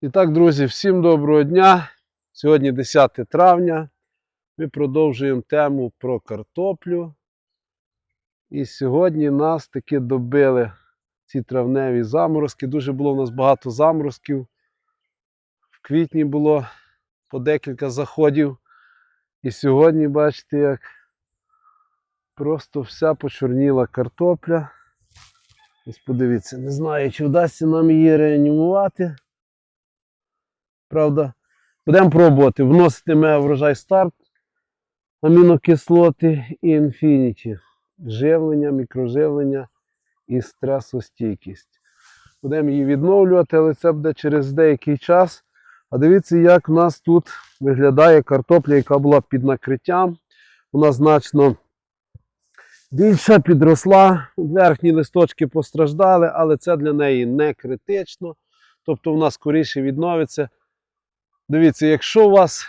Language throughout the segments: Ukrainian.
І так, друзі, всім доброго дня. Сьогодні 10 травня. Ми продовжуємо тему про картоплю. І сьогодні нас таки добили ці травневі заморозки. Дуже було у нас багато заморозків. В квітні було по декілька заходів. І сьогодні, бачите, як просто вся почорніла картопля. Ось подивіться, не знаю, чи вдасться нам її реанімувати. Правда, будемо пробувати вносити мега врожай старт, амінокислоти і інфініті. Живлення, мікроживлення і стресостійкість. Будемо її відновлювати, але це буде через деякий час. А дивіться, як в нас тут виглядає картопля, яка була під накриттям. Вона значно більша підросла. Верхні листочки постраждали, але це для неї не критично. Тобто вона скоріше відновиться. Дивіться, якщо у вас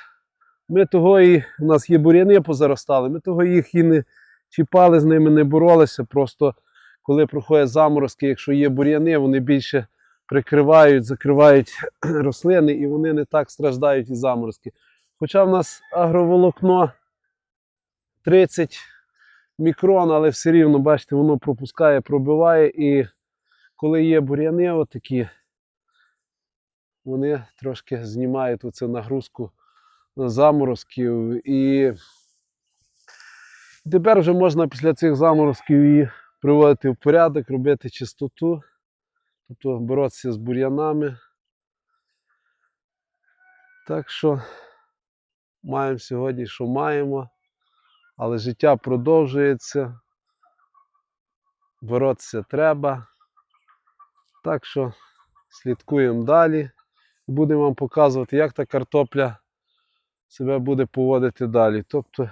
ми того і у нас є бур'яни позаростали, ми того їх і не чіпали, з ними не боролися. Просто коли проходять заморозки, якщо є бур'яни, вони більше прикривають, закривають рослини і вони не так страждають від заморозки. Хоча в нас агроволокно 30 мікрон, але все рівно, бачите, воно пропускає, пробиває. І коли є бур'яни, отакі, вони трошки знімають оцю нагрузку на заморозків. І тепер вже можна після цих заморозків її приводити в порядок, робити чистоту, тобто боротися з бур'янами. Так що маємо сьогодні, що маємо, але життя продовжується. Боротися треба. Так що слідкуємо далі. Будемо вам показувати, як та картопля себе буде поводити далі. Тобто,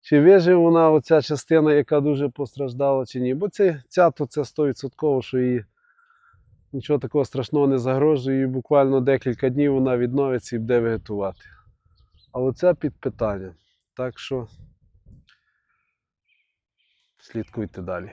чи виживе вона, оця частина, яка дуже постраждала, чи ні. Бо це, ця то це 100%, що її нічого такого страшного не загрожує, і буквально декілька днів вона відновиться і буде вегетувати. А оце під питання. Так що слідкуйте далі.